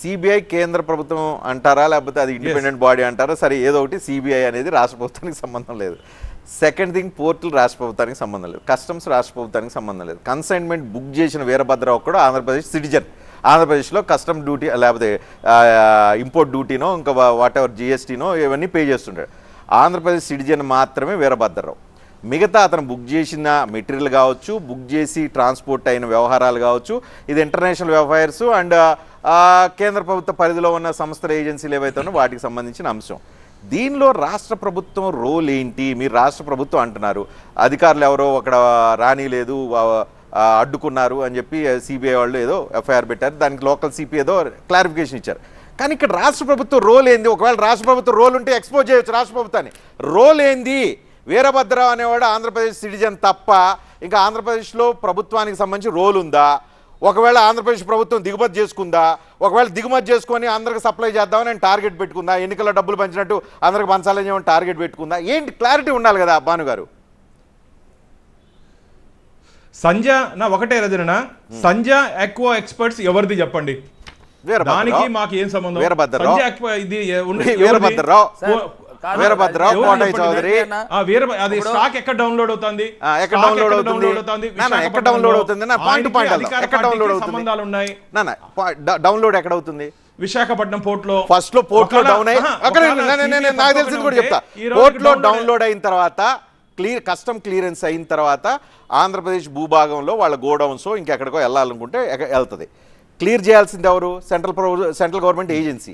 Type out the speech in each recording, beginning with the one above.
CBI కేంద్ర ప్రభుత్వం అంటారా? లేకపోతే అది ఇండిపెండెంట్ బాడీ అంటారా? సరే ఏదో ఒకటి సిబిఐ అనేది రాష్ట్ర ప్రభుత్వానికి సంబంధం లేదు. సెకండ్ థింగ్ పోర్టల్ రాష్ట్ర ప్రభుత్వానికి సంబంధం లేదు. కస్టమ్స్ రాష్ట్ర ప్రభుత్వానికి సంబంధం లేదు. కన్సైన్మెంట్ బుక్ చేసిన వీరభద్రరావు కూడా ఆంధ్రప్రదేశ్ సిటిజన్ ఆంధ్రప్రదేశ్లో కస్టమ్ డ్యూటీ లేకపోతే ఇంపోర్ట్ డ్యూటీనో ఇంకా వాట్ ఎవర్ జిఎస్టీనో ఇవన్నీ పే చేస్తుంటాడు. ఆంధ్రప్రదేశ్ సిటిజన్ మాత్రమే వీరభద్రరావు. మిగతా అతను బుక్ చేసిన మెటీరియల్ కావచ్చు బుక్ చేసి ట్రాన్స్పోర్ట్ అయిన వ్యవహారాలు కావచ్చు ఇది ఇంటర్నేషనల్ వ్యవహార్స్ అండ్ కేంద్ర ప్రభుత్వ పరిధిలో ఉన్న సంస్థల ఏజెన్సీలు ఏవైతే ఉన్నాయో వాటికి సంబంధించిన అంశం. దీనిలో రాష్ట్ర ప్రభుత్వం రోల్ ఏంటి? మీరు రాష్ట్ర ప్రభుత్వం అంటున్నారు. అధికారులు ఎవరో అక్కడ రాని లేదు అడ్డుకున్నారు అని చెప్పి సిబిఐ వాళ్ళు ఏదో ఎఫ్ఐఆర్ పెట్టారు. దానికి లోకల్ సిపి ఏదో క్లారిఫికేషన్ ఇచ్చారు. కానీ ఇక్కడ రాష్ట్ర ప్రభుత్వం రోల్ ఏంది? ఒకవేళ రాష్ట్ర ప్రభుత్వం రోల్ ఉంటే ఎక్స్పోజ్ చేయొచ్చు రాష్ట్ర ప్రభుత్వాన్ని. రోల్ ఏంది? వీరభద్రరావు అనేవాడు ఆంధ్రప్రదేశ్ సిటిజన్ తప్ప ఇంకా ఆంధ్రప్రదేశ్లో ప్రభుత్వానికి సంబంధించి రోల్ ఉందా? ఒకవేళ ఆంధ్రప్రదేశ్ ప్రభుత్వం దిగుమతి చేసుకుందా? ఒకవేళ దిగుమతి చేసుకొని అందరికి సప్లై చేద్దామని నేను టార్గెట్ పెట్టుకుందా? ఎన్నికల్లో డబ్బులు పంచినట్టు అందరికి పంచాలని చెప్పి టార్గెట్ పెట్టుకుందా? ఏంటి క్లారిటీ ఉండాలి కదా భాను గారు. సంజ నా ఒకటే రజన సంజ ఎక్కువ ఎక్స్పర్ట్స్ ఎవరిది చెప్పండి. దానికి మాకు ఏం సంబంధం? వీరభద్రరావు. ఇది? వీరభద్రరావు. వీరభద్రరావు కోటయ్య? చౌదరి ఆ, వీర అది స్టాక్ ఎక్కడ డౌన్లోడ్ అవుతుంది? ఎక్కడ డౌన్లోడ్ అవుతుంది? ఎక్కడ డౌన్లోడ్ అవుతుంది? నా, పాయింట్ పాయింట్ ఎక్కడ డౌన్లోడ్ అవుతుంది? సంబంధాలు ఉన్నాయి నా, డౌన్లోడ్ ఎక్కడ అవుతుంది? విశాఖపట్నం పోర్ట్లో ఫస్ట్లో పోర్ట్లో డౌన్ అయ్యి నాకు తెలిసింది కూడా చెప్తా. పోర్ట్లో డౌన్లోడ్ అయిన తర్వాత క్లియర్ కస్టమ్ క్లియరెన్స్ అయిన తర్వాత ఆంధ్రప్రదేశ్ భూభాగంలో వాళ్ళ గోడౌన్స్ ఇంకెక్కడికో వెళ్ళాలనుకుంటే వెళ్తుంది. క్లియర్ చేయాల్సింది ఎవరు? సెంట్రల్ ప్రభు central government agency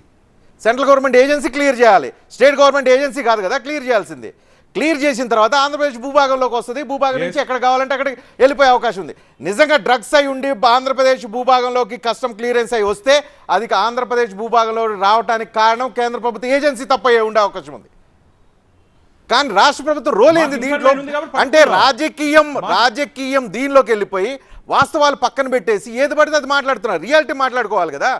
central government agency clear చేయాలి. స్టేట్ గవర్నమెంట్ ఏజెన్సీ కాదు కదా క్లియర్ చేయాల్సింది. క్లియర్ చేసిన తర్వాత ఆంధ్రప్రదేశ్ భూభాగంలోకి వస్తుంది. భూభాగం నుంచి ఎక్కడ కావాలంటే అక్కడికి వెళ్ళిపోయే అవకాశం ఉంది. నిజంగా డ్రగ్స్ అయి ఉండి ఆంధ్రప్రదేశ్ భూభాగంలోకి కస్టమ్ క్లియరెన్స్ అయి వస్తే అది ఆంధ్రప్రదేశ్ భూభాగంలో రావడానికి కారణం కేంద్ర ప్రభుత్వ ఏజెన్సీ తప్ప ఉండే అవకాశం ఉంది. కానీ రాష్ట్ర ప్రభుత్వం రోల్ ఏంది దీంట్లో? అంటే. రాజకీయం రాజకీయం దీనిలోకి వెళ్ళిపోయి వాస్తవాలు పక్కన పెట్టేసి ఏది పడితే అది మాట్లాడుతున్నారు. రియాలిటీ మాట్లాడుకోవాలి కదా.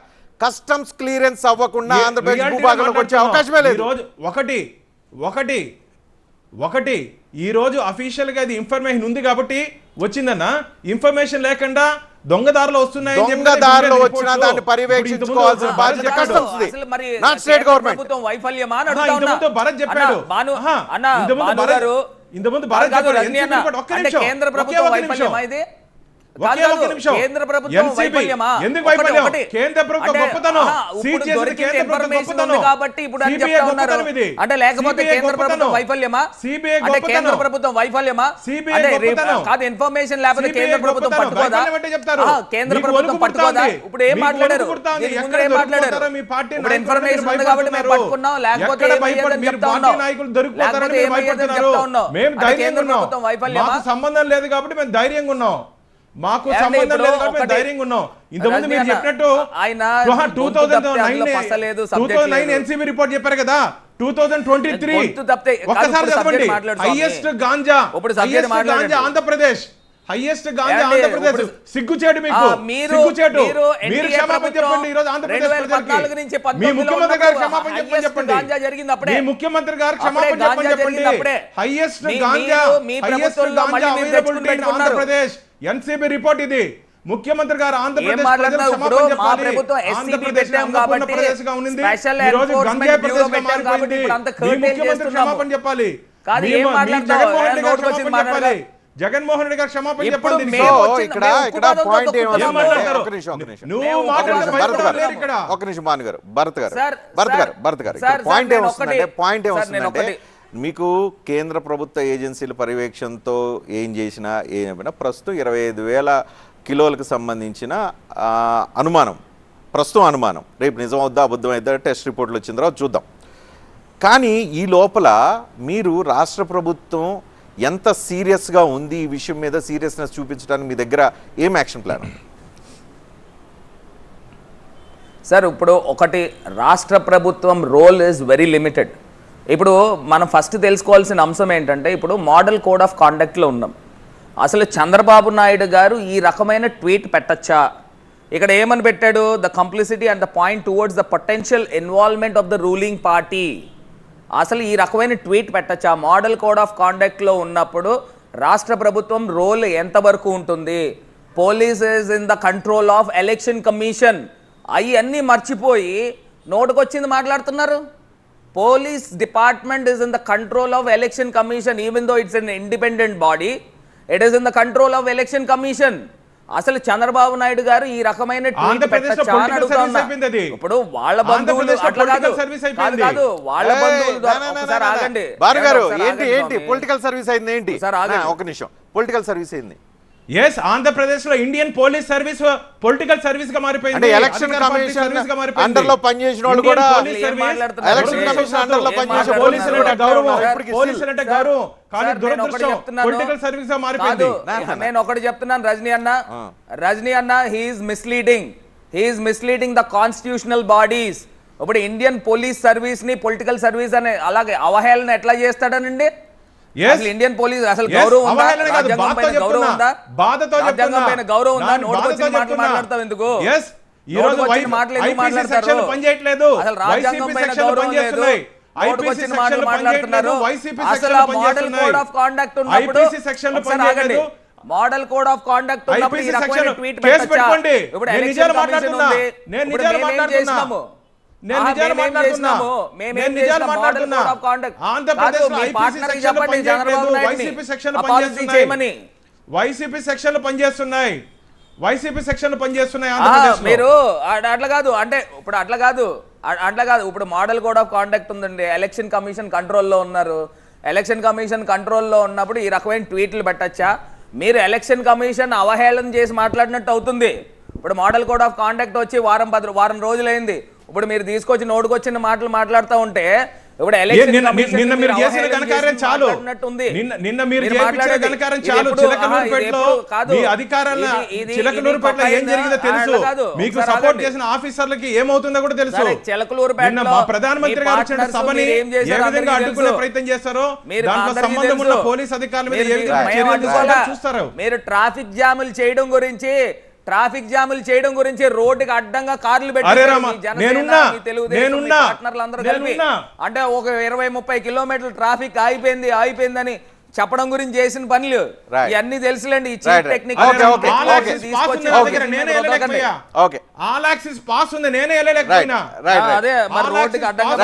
కస్టమ్స్ క్లియరెన్స్ అవ్వకుండా ఆంధ్రప్రదేశ్ భూభాగంలోకి వచ్చే. అవకాశమే లేదు ఈ రోజు ఒకటి ఒకటి ఒకటి ఈ రోజు అఫీషియల్గా ఇది ఇన్ఫర్మేషన్ ఉంది కాబట్టి వచ్చిందన్న ఇన్ఫర్మేషన్ లేకుండా దొంగదారులు వస్తున్నాయని చెప్పి దొంగదారిలో వచ్చినా దాన్ని పర్యవేక్షించుకోవాల్సిన బాధ్యత భరత్ కస్టమ్స్ చెప్పాడు. ది. అసలు మరి నాట్ స్టేట్ గవర్నమెంట్ ప్రభుత్వం వైఫల్యమా అని అడుగుతా ఉన్నా. భరత్ చెప్పాడు. ఆహా, అన్న ఇంతకుముందు భాను భరత్- చెప్పాడు. కేంద్ర ప్రభుత్వం వైఫల్యమా. ఇది ఒకే కాదు, ఒక్క నిమిషం. కేంద్ర ప్రభుత్వం NCB వైఫల్యమా ఎందుకు ఒకటి, వైఫల్యం? ఒకటి. కేంద్ర ప్రభుత్వం అంటే, గొప్పతనం. ఆహా, సీజ్ ఇప్పుడు చేసిన దొరికిన కేంద్ర ప్రభుత్వం ఇన్ఫర్మేషన్ ఉంది గొప్పతనం. కాబట్టి ఇప్పుడు అని CBI చెప్తా ఉన్నారు గొప్పతనం ఇది. అంటే లేకపోతే కేంద్ర ప్రభుత్వం. వైఫల్యమా అంటే కేంద్ర. ప్రభుత్వం వైఫల్యమా. కాదు ఇన్ఫర్మేషన్ లేకపోతే కేంద్ర ప్రభుత్వం. పట్టుకోదా కేంద్ర పట్టుకోదా. ఇప్పుడు ఏం మాట్లాడారు ముందు ఏం మాట్లాడారు ఇప్పుడు ఇన్ఫర్మేషన్ ఉంది కాబట్టి మేము. పట్టుకున్నాం లేకపోతే చెప్తా ఉన్నాం లేకపోతే ఏమయ్యేదని. చెప్తా ఉన్నాం కేంద్ర వైఫల్యమా సంబంధం లేదు కాబట్టి మేము ధైర్యంగా ఉన్నాం మాకు సంబంధం లేదు కాబట్టి ధైర్యంగా ఉన్నాం ఇంతకుముందు రజనీ మీరు చెప్పినట్టు ఆయన టూ థౌసండ్ నైన్ లేదు. ఎన్సీబీ రిపోర్ట్ చెప్పారు కదా టూ థౌసండ్ ట్వంటీ త్రీ ఒక్కసారి స్వామి. Highest ganja highest. Ganja Andhra Pradesh highest ganja Andhra Pradesh సిగ్గుచేటు మీకు మీరు సిగ్గుచేటు మీరు క్షమాపణ చెప్పండి ఈ రోజు ఆంధ్రప్రదేశ్ 2014 నుంచి మీ 19 ముఖ్యమంత్రి గారు క్షమాపణ highest చెప్పండి గాంజా జరిగింది అప్పుడే. మీ ముఖ్యమంత్రి గారు క్షమాపణ చెప్పండి అప్పుడే. Highest ganja highest ganja availability. Andhra Pradesh NCB report ఇది. ముఖ్యమంత్రి గారు ఆంధ్రప్రదేశ్ చెప్పాలి. జగన్మోహన్ రెడ్డి గారు క్షమాపణ చెప్పండి ఇక్కడ ఇక్కడ పాయింట్ నువ్వు ఒక నిమిషం ఉక్కుపాదం భరత్ గారు. భయపడలేరు ఇక్కడ. ఒక నిమిషం భాను గారు భరత్ గారు సార్, భరత్ గారు భరత్ గారు. పాయింట్ ఏమొస్తుందంటే పాయింట్ ఏమొస్తుందంటే మీకు కేంద్ర ప్రభుత్వ ఏజెన్సీల పర్యవేక్షణతో ఏం చేసినా ఏం చెప్పినా ప్రస్తుతం ఇరవై ఐదు వేల కిలోలకు సంబంధించిన అనుమానం ప్రస్తుతం అనుమానం. రేపు నిజం అవుద్దా అబద్ధం అవుద్దా టెస్ట్ రిపోర్ట్లు వచ్చిన తర్వాత చూద్దాం. కానీ ఈ లోపల మీరు రాష్ట్ర ప్రభుత్వం ఎంత సీరియస్గా ఉంది ఈ విషయం మీద సీరియస్నెస్ చూపించడానికి మీ దగ్గర ఏం యాక్షన్ ప్లాన్? ఉంది సార్ ఇప్పుడు ఒకటి రాష్ట్ర ప్రభుత్వం రోల్ ఈజ్ వెరీ లిమిటెడ్ ఇప్పుడు మనం ఫస్ట్ తెలుసుకోవాల్సిన అంశం ఏంటంటే ఇప్పుడు మోడల్ కోడ్ ఆఫ్ కాండక్ట్లో ఉన్నాం. అసలు చంద్రబాబు నాయుడు గారు ఈ రకమైన ట్వీట్ పెట్టచ్చా? ఇక్కడ ఏమని పెట్టాడు? The complicity and the point towards the potential involvement of the ruling party అసలు ఈ రకమైన ట్వీట్ పెట్టచ్చా? మోడల్ కోడ్ ఆఫ్ కాండక్ట్లో ఉన్నప్పుడు రాష్ట్ర ప్రభుత్వం రోల్ ఎంతవరకు ఉంటుంది? Police is in the control of election commission అవన్నీ మర్చిపోయి నోటుకొచ్చింది మాట్లాడుతున్నారు. Police department is in the control of election commission even though it's an independent body it is in the control of election commission అసలు చంద్రబాబు నాయుడు గారు ఈ రకమైన. ఇప్పుడు వాళ్ళ బంధువులు అట్లా కాదు వాళ్ళ బంధువులు. ఆగండి బారు గారు ఏంటి ఏంటి. పొలిటికల్ సర్వీస్ అయింది ఏంటి ఆగండి. నా, ఒక నిమిషం పొలిటికల్ సర్వీస్ అయింది ఎస్ ఆంధ్రప్రదేశ్లో ఇండియన్ పోలీస్ సర్వీస్ పొలిటికల్ సర్వీస్గా మారిపోయింది ఎలక్షన్ కమిషన్ service గా మారిపోయింది. అండర్లో పనిచేసిన వాళ్ళు ఇండియన్ కూడా పోలీస్ ఏం సర్వీస్ మాట్లాడుతున్నారు? ఎలక్షన్ ఏం కమిషన్ అండర్లో ఏం పనిచేసిన మాట్లాడుతున్నారు? పోలీసులు అంటే గౌరవం సార్, పోలీసులు అంటే గౌరవం కానీ సార్, నేను ఒకటి దురదృష్టం చెప్తున్నాను. పొలిటికల్ సర్వీస్గా మారిపోయింది కాదు, నా, నా, నా. నేను ఒకటి చెప్తున్నాను రజనీ అన్న. రజనీ అన్న he is misleading he is misleading the constitutional bodies ఇప్పుడు ఇండియన్ పోలీస్ సర్వీస్ని పొలిటికల్ సర్వీస్ అనే అలాగే అవహేళన ఎట్లా చేస్తాడనండి ఇండియన్ పోలీస్ అసలు గౌరవం ఉందా? బాధతో గౌరవం. ఉందా? నోటుకొచ్చిన మాటలు. మాట్లాడతావు ఎందుకు? మాట్లాడతారు? పనిచేయట్లేదు. అసలు రాజ్యాంగం పైన గౌరవం లేదు. మాట్లాడుతున్నారు. అసలు మోడల్. కోడ్ ఆఫ్ కాండక్ట్ ఉన్నప్పుడు ఆగండి. మోడల్ కోడ్ ఆఫ్ కాండక్ట్ ఉన్నప్పుడు ఈ రకమైన సెక్షన్ ట్వీట్ పెట్టుకోండి. ఇప్పుడు ఎలక్షన్ కమిషన్. ఉంది. నేను నిజాలు మేమేం మాట్లాడుతున్నా. చేసినాము? నేను నిజాలు మాట్లాడుతున్నా. నిజాలు మాట్లాడుతున్నా. వైసీపీ పనిచేస్తున్నాయి. చేయమని. వైసీపీ సెక్షన్లు పనిచేస్తున్నాయి. వైసీపీ సెక్షన్లు పనిచేస్తున్నాయి మీరు అట్- అట్లా కాదు. అంటే ఇప్పుడు అట్లా కాదు. అట్లా కాదు. ఇప్పుడు మోడల్ కోడ్ ఆఫ్ కాండక్ట్ ఉందండి. ఎలక్షన్ కమిషన్ కంట్రోల్లో ఉన్నారు. ఎలక్షన్ కమిషన్ కంట్రోల్లో ఉన్నప్పుడు ఈ రకమైన ట్వీట్లు పెట్టచ్చా? మీరు ఎలక్షన్ కమిషన్ అవహేళన చేసి మాట్లాడినట్టు అవుతుంది. ఇప్పుడు మోడల్ కోడ్ ఆఫ్ కాండక్ట్ వచ్చి వారం పది వారం రోజులైంది. ఇప్పుడు మీరు తీసుకొచ్చి నోటుకొచ్చిన మాటలు మాట్లాడుతూ ఉంటే ఇప్పుడు నిన్న- మీరు చేసిన ఘనకార్యం చాలు. నిన్న- నిన్న మీరు మాట్లాడేది. ఘనకార్యం చాలు. కాదు. మీ అధికారాల ఏం జరిగిందో తెలుసు. మీకు సపోర్ట్. చేసిన ఆఫీసర్లకి ఏమవుతుందో కూడా తెలుసు నిన్న మా ప్రధానమంత్రి గారు ఇచ్చిన సభని ఏం విధంగా అడ్డుకునే. ప్రయత్నం చేస్తారో దాంట్లో సంబంధం ఉన్న. పోలీస్ అధికారుల మీద ఏ విధంగా చూస్తారు మీరు ట్రాఫిక్ జాములు చేయడం గురించి ట్రాఫిక్ జాములు చేయడం గురించి రోడ్డుకి అడ్డంగా కార్లు నేనున్నా. అంటే ఒక ఇరవై ముప్పై కిలోమీటర్ల ట్రాఫిక్ ఆగిపోయింది ఆగిపోయిందని చెప్పడం గురించి చేసిన పనులు. ఇవన్నీ తెలుసులేండి. టెక్నిక్ అదే మరి రోడ్డుకి అడ్డంగా